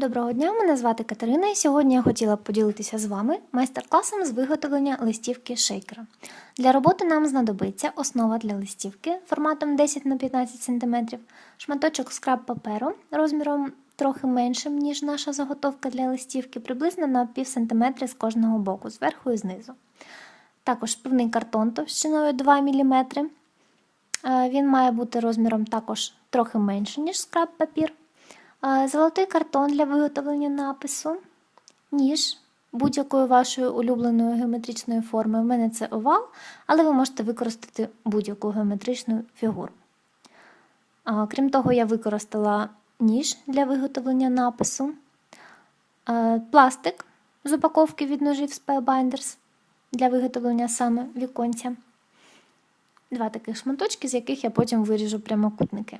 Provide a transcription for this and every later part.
Доброго дня, мене звати Катерина, і сьогодні я хотіла б поділитися з вами майстер-класом з виготовлення листівки шейкера. Для роботи нам знадобиться основа для листівки форматом 10 на 15 см, шматочок скраб паперу розміром трохи меншим, ніж наша заготовка для листівки, приблизно на пів сантиметра з кожного боку, зверху і знизу. Також пивний картон товщиною 2 мм. Е, Він має бути розміром також трохи менше, ніж скраб папір. Золотий картон для виготовлення напису, ніж будь-якої вашої улюбленої геометричної форми. У мене це овал, але ви можете використати будь-яку геометричну фігуру. Крім того, я використала ніж для виготовлення напису, пластик з упаковки від ножів Spellbinders для виготовлення саме віконця. Два таких шматочки, з яких я потім виріжу прямокутники.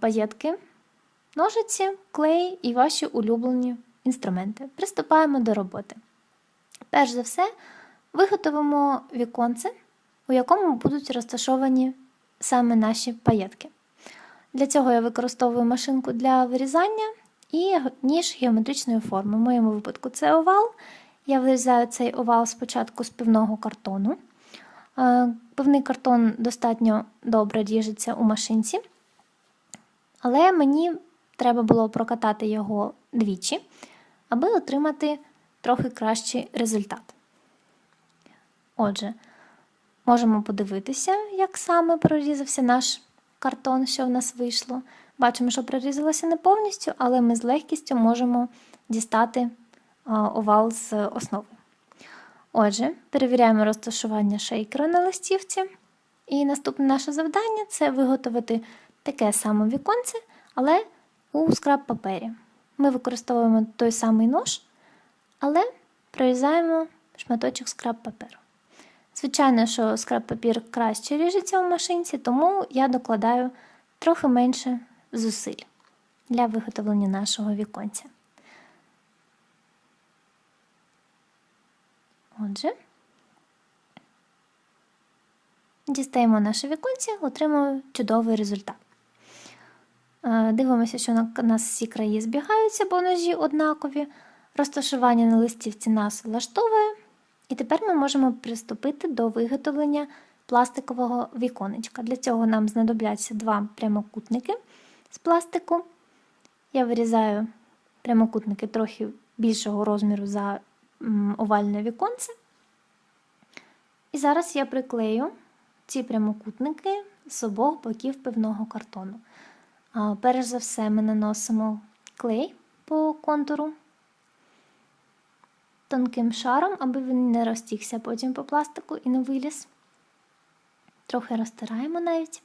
Паєтки ножиці, клей і ваші улюблені інструменти. Приступаємо до роботи. Перш за все, виготовимо віконце, у якому будуть розташовані саме наші паєтки. Для цього я використовую машинку для вирізання і ніж геометричної форми. В моєму випадку це овал. Я вирізаю цей овал спочатку з пивного картону. Е, Пивний картон достатньо добре ріжеться у машинці, але мені треба було прокатати його двічі, аби отримати трохи кращий результат. Отже, можемо подивитися, як саме прорізався наш картон, що в нас вийшло. Бачимо, що прорізалося не повністю, але ми з легкістю можемо дістати овал з основи. Отже, перевіряємо розташування шейкера на листівці. І наступне наше завдання це виготовити таке саме віконце, але у скраб папері. Ми використовуємо той самий нож, але прорізаємо шматочок скраб паперу. Звичайно, що скраб папір краще ріжеться в машинці, тому я докладаю трохи менше зусиль для виготовлення нашого віконця. Отже, дістаємо наше віконце, отримуємо чудовий результат. Е, Дивимося, що у нас всі краї збігаються, бо ножі однакові. Розташування на листівці нас влаштовує. І тепер ми можемо приступити до виготовлення пластикового віконечка. Для цього нам знадобляться два прямокутники з пластику. Я вирізаю прямокутники трохи більшого розміру за овальне віконце. І зараз я приклею ці прямокутники з обох боків пивного картону. Перш за все, ми наносимо клей по контуру тонким шаром, аби він не розтікся потім по пластику і не виліз. Трохи розтираємо навіть.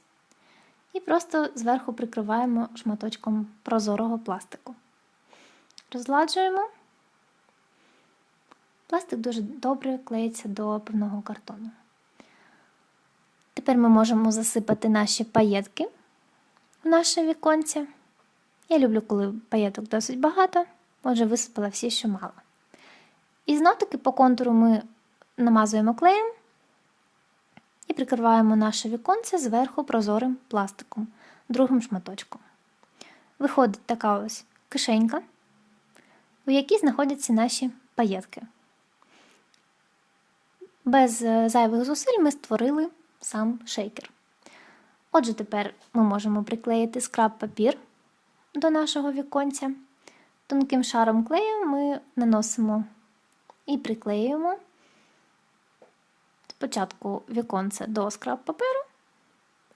І просто зверху прикриваємо шматочком прозорого пластику. Розладжуємо. Пластик дуже добре клеїться до певного картону. Тепер ми можемо засипати наші паєтки в наше віконце. Я люблю, коли паєток досить багато, отже, висипала всі, що мала. І знов таки по контуру ми намазуємо клеєм і прикриваємо наше віконце зверху прозорим пластиком, другим шматочком. Виходить така ось кишенька, у якій знаходяться наші паєтки. Без е, зайвих зусиль ми створили сам шейкер. Отже, тепер ми можемо приклеїти скраб папір до нашого віконця. Тонким шаром клею ми наносимо і приклеюємо спочатку віконце до скраб паперу,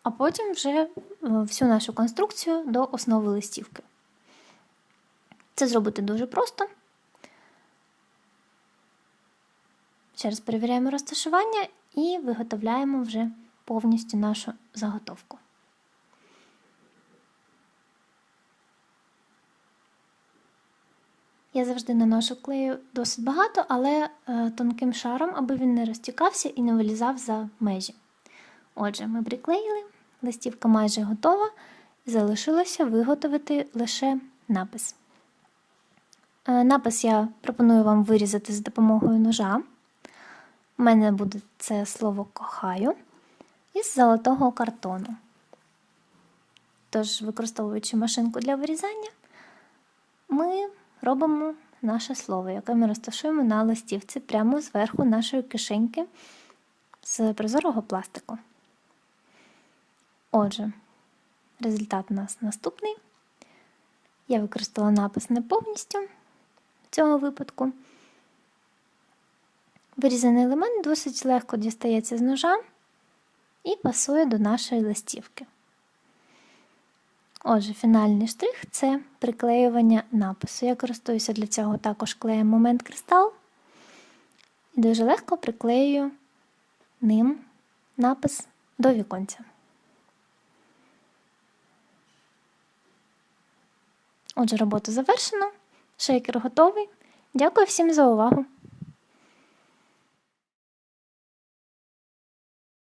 а потім вже всю нашу конструкцію до основи листівки. Це зробити дуже просто. Ще раз перевіряємо розташування і виготовляємо вже повністю нашу заготовку. Я завжди наношу клею досить багато, але е, тонким шаром, аби він не розтікався і не вилізав за межі. Отже, ми приклеїли, листівка майже готова, залишилося виготовити лише напис. Е, напис я пропоную вам вирізати з допомогою ножа. У мене буде це слово кохаю із золотого картону. Тож, використовуючи машинку для вирізання, ми робимо наше слово, яке ми розташуємо на листівці прямо зверху нашої кишеньки з прозорого пластику. Отже, результат у нас наступний. Я використала напис не повністю в цьому випадку. Вирізаний елемент досить легко дістається з ножа і пасує до нашої листівки. Отже, фінальний штрих це приклеювання напису. Я користуюся для цього також клеєм момент кристал і дуже легко приклеюю ним напис до віконця. Отже, роботу завершено. Шейкер готовий. Дякую всім за увагу!